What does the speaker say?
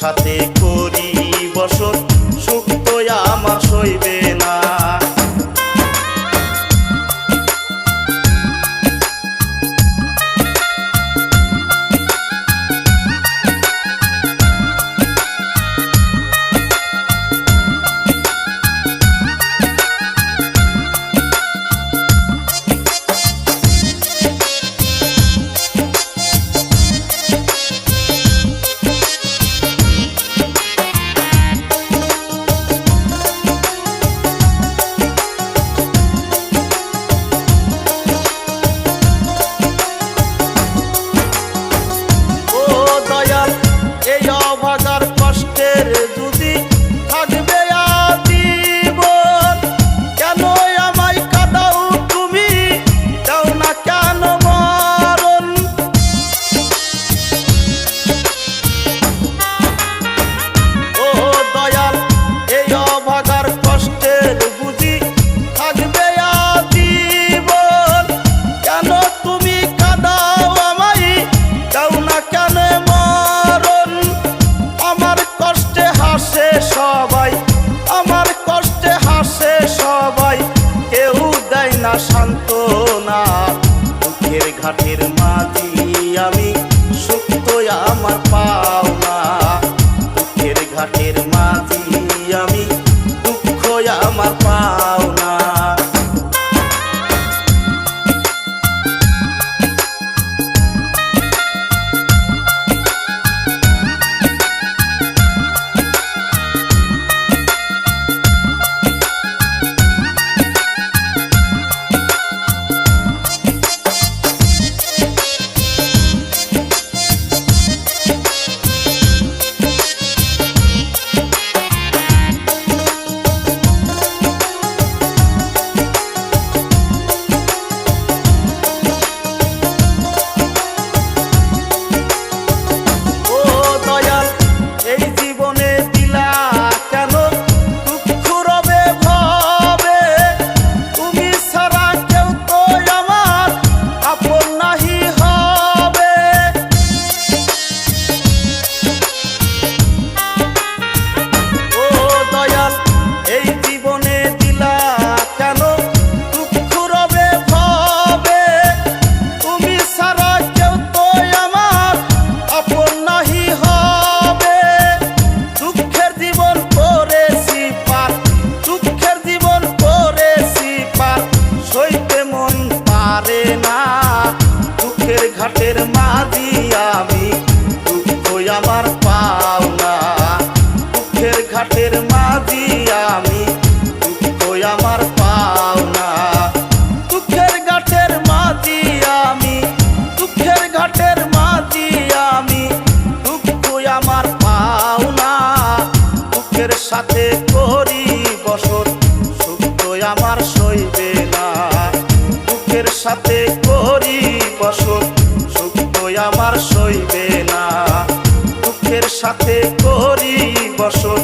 সাথে করি বসত সুখ তো আমার সইবে না। তার কষ্টের যুদ্ধ না শান্ত না দুঃখের ঘাটের মাঝি আমি সুক্ত আমার পাওনা। দুঃখের ঘাটের মাঝি সাথে করি বসত সুখ তো আমার সইবে না। দুঃখের সাথে করি বসত